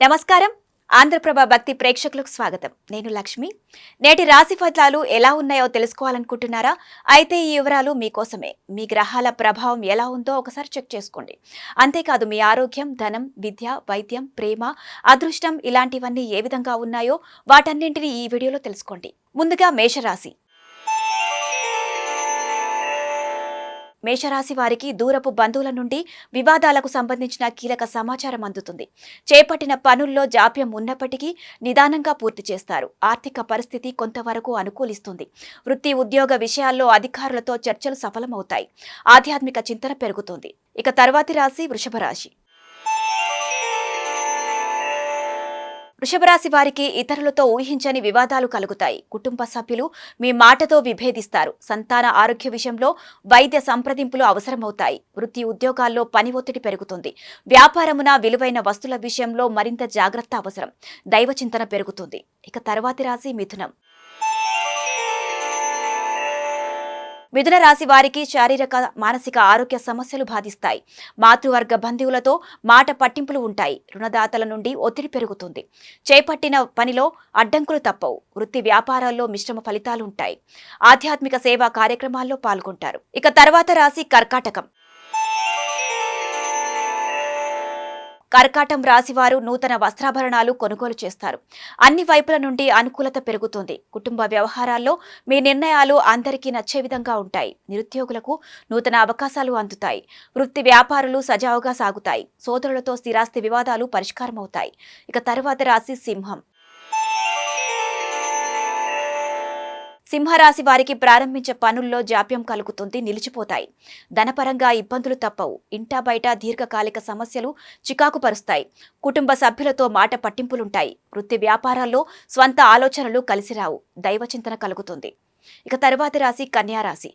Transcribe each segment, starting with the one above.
నమస్కారం. ఆంధ్రప్రభ భక్తి ప్రేక్షకులకు స్వాగతం. నేను లక్ష్మి. నేటి రాశి ఫలాలు ఎలా ఉన్నాయో తెలుసుకోవాలనుకుంటున్నారా? అయితే ఈ వివరాలు మీకోసమే. మీ గ్రహాల ప్రభావం ఎలా ఉందో ఒకసారి చెక్ చేసుకోండి. అంతేకాదు మీ ఆరోగ్యం ధనం విద్య వైద్యం ప్రేమ అదృష్టం ఇలాంటివన్నీ ఏ విధంగా ఉన్నాయో వాటన్నింటినీ ఈ వీడియోలో తెలుసుకోండి. ముందుగా మేషరాశి. మేషరాశి వారికి దూరపు బంధువుల నుండి వివాదాలకు సంబంధించిన కీలక సమాచారం అందుతుంది. చేపట్టిన పనుల్లో జాప్యం ఉన్నప్పటికీ నిదానంగా పూర్తి చేస్తారు. ఆర్థిక పరిస్థితి కొంతవరకు అనుకూలిస్తుంది. వృత్తి ఉద్యోగ విషయాల్లో అధికారులతో చర్చలు సఫలమవుతాయి. ఆధ్యాత్మిక చింతన పెరుగుతుంది. ఇక తర్వాతి రాశి వృషభ రాశి. వృషభరాశి వారికి ఇతరులతో ఊహించని వివాదాలు కలుగుతాయి. కుటుంబ సభ్యులు మీ మాటతో విభేదిస్తారు. సంతాన ఆరోగ్య విషయంలో వైద్య సంప్రదింపులు అవసరమవుతాయి. వృత్తి ఉద్యోగాల్లో పని ఒత్తిడి పెరుగుతుంది. వ్యాపారమున విలువైన వస్తుల విషయంలో మరింత జాగ్రత్త అవసరం. దైవ చింతన పెరుగుతుంది. ఇక తర్వాతి రాశి మిథునం. మిథున రాశి వారికి శారీరక మానసిక ఆరోగ్య సమస్యలు బాధిస్తాయి. మాతృవర్గ బంధువులతో మాట పట్టింపులు ఉంటాయి. రుణదాతల నుండి ఒత్తిడి పెరుగుతుంది. చేపట్టిన పనిలో అడ్డంకులు తప్పవు. వృత్తి వ్యాపారాల్లో మిశ్రమ ఫలితాలు ఉంటాయి. ఆధ్యాత్మిక సేవా కార్యక్రమాల్లో పాల్గొంటారు. ఇక తర్వాత రాశి కర్కాటకం. కర్కాటం రాశివారు నూతన వస్త్రాభరణాలు కొనుగోలు చేస్తారు. అన్ని వైపుల నుండి అనుకూలత పెరుగుతుంది. కుటుంబ వ్యవహారాల్లో మీ నిర్ణయాలు అందరికీ నచ్చే విధంగా ఉంటాయి. నిరుద్యోగులకు నూతన అవకాశాలు అందుతాయి. వృత్తి వ్యాపారులు సజావుగా సాగుతాయి. సోదరులతో స్థిరాస్తి వివాదాలు పరిష్కారమవుతాయి. ఇక తరువాత రాశి సింహం. సింహరాశి వారికి ప్రారంభించే పనుల్లో జాప్యం కలుగుతుంది నిలిచిపోతాయి. ధనపరంగా ఇబ్బందులు తప్పవు. ఇంటా బయట దీర్ఘకాలిక సమస్యలు చికాకు పరుస్తాయి కుటుంబ సభ్యులతో మాట పట్టింపులుంటాయి. వృత్తి వ్యాపారాల్లో స్వంత ఆలోచనలు కలిసిరావు. దైవచింతన కలుగుతుంది. ఇక తరువాతి రాశి కన్యారాశి.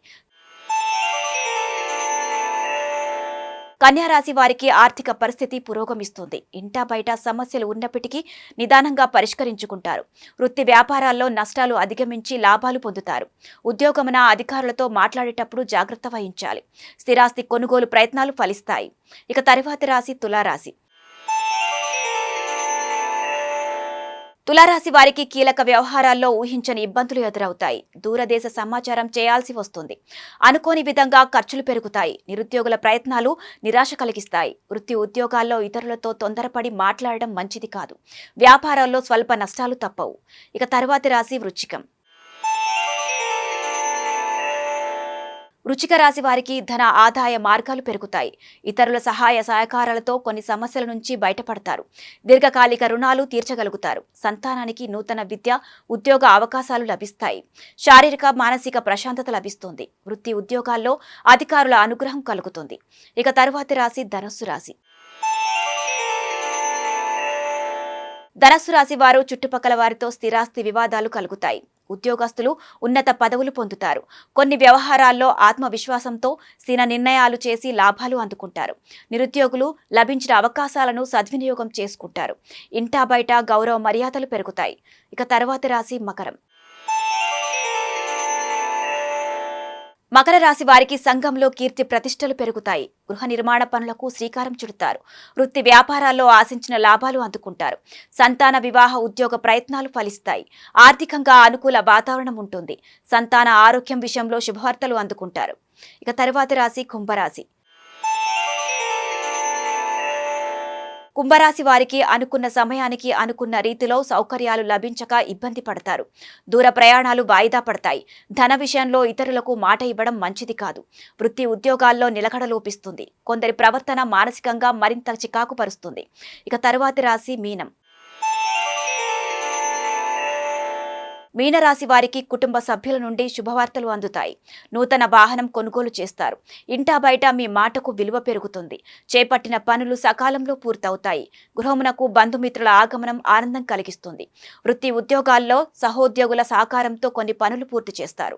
కన్యారాశి వారికి ఆర్థిక పరిస్థితి పురోగమిస్తుంది. ఇంటా బయట సమస్యలు ఉన్నప్పటికీ నిదానంగా పరిష్కరించుకుంటారు. వృత్తి వ్యాపారాల్లో నష్టాలు అధిగమించి లాభాలు పొందుతారు. ఉద్యోగమున అధికారులతో మాట్లాడేటప్పుడు జాగ్రత్త వహించాలి. స్థిరాస్తి కొనుగోలు ప్రయత్నాలు ఫలిస్తాయి. ఇక తరువాతి రాశి తులారాశి. తులారాశి వారికి కీలక వ్యవహారాల్లో ఊహించని ఇబ్బందులు ఎదురవుతాయి. దూరదేశ సమాచారం చేయాల్సి వస్తుంది. అనుకోని విధంగా ఖర్చులు పెరుగుతాయి. నిరుద్యోగుల ప్రయత్నాలు నిరాశ కలిగిస్తాయి. వృత్తి ఉద్యోగాల్లో ఇతరులతో తొందరపడి మాట్లాడడం మంచిది కాదు. వ్యాపారాల్లో స్వల్ప నష్టాలు తప్పవు. ఇక తరువాతి రాశి వృచ్చికం. వృచిక రాశి వారికి ధన ఆదాయ మార్గాలు పెరుగుతాయి. ఇతరుల సహాయ సహకారాలతో కొన్ని సమస్యల నుంచి బయటపడతారు. దీర్ఘకాలిక రుణాలు తీర్చగలుగుతారు. సంతానానికి నూతన విద్య ఉద్యోగ అవకాశాలు లభిస్తాయి. శారీరక మానసిక ప్రశాంతత లభిస్తుంది. వృత్తి ఉద్యోగాల్లో అధికారుల అనుగ్రహం కలుగుతుంది. ఇక తరువాతి రాశి ధనస్సు రాశి. ధనస్సు రాశి వారు చుట్టుపక్కల వారితో స్థిరాస్తి వివాదాలు కలుగుతాయి. ఉద్యోగస్తులు ఉన్నత పదవులు పొందుతారు. కొన్ని వ్యవహారాల్లో ఆత్మవిశ్వాసంతో సిన నిర్ణయాలు చేసి లాభాలు అందుకుంటారు. నిరుద్యోగులు లభించిన అవకాశాలను సద్వినియోగం చేసుకుంటారు. ఇంటా బయట గౌరవ మర్యాదలు పెరుగుతాయి. ఇక తర్వాతి రాశి మకరం. మకర రాశి వారికి సంఘంలో కీర్తి ప్రతిష్టలు పెరుగుతాయి. గృహ నిర్మాణ పనులకు శ్రీకారం చుడతారు. వృత్తి వ్యాపారాల్లో ఆశించిన లాభాలు అందుకుంటారు. సంతాన వివాహ ఉద్యోగ ప్రయత్నాలు ఫలిస్తాయి. ఆర్థికంగా అనుకూల వాతావరణం ఉంటుంది. సంతాన ఆరోగ్యం విషయంలో శుభవార్తలు అందుకుంటారు. ఇక తరువాతి రాశి కుంభరాశి. కుంభరాశి వారికి అనుకున్న సమయానికి అనుకున్న రీతిలో సౌకర్యాలు లభించక ఇబ్బంది పడతారు. దూర ప్రయాణాలు వాయిదా పడతాయి. ధన విషయంలో ఇతరులకు మాట ఇవ్వడం మంచిది కాదు. వృత్తి ఉద్యోగాల్లో నిలకడ లోపిస్తుంది. కొందరి ప్రవర్తన మానసికంగా మరింత చికాకు పరుస్తుంది ఇక తరువాతి రాశి మీనం. మీనరాశి వారికి కుటుంబ సభ్యుల నుండి శుభవార్తలు అందుతాయి. నూతన వాహనం కొనుగోలు చేస్తారు. ఇంటా బయట మీ మాటకు విలువ పెరుగుతుంది. చేపట్టిన పనులు సకాలంలో పూర్తవుతాయి. గృహమునకు బంధుమిత్రుల ఆగమనం ఆనందం కలిగిస్తుంది. వృత్తి ఉద్యోగాల్లో సహోద్యోగుల సహకారంతో కొన్ని పనులు పూర్తి చేస్తారు.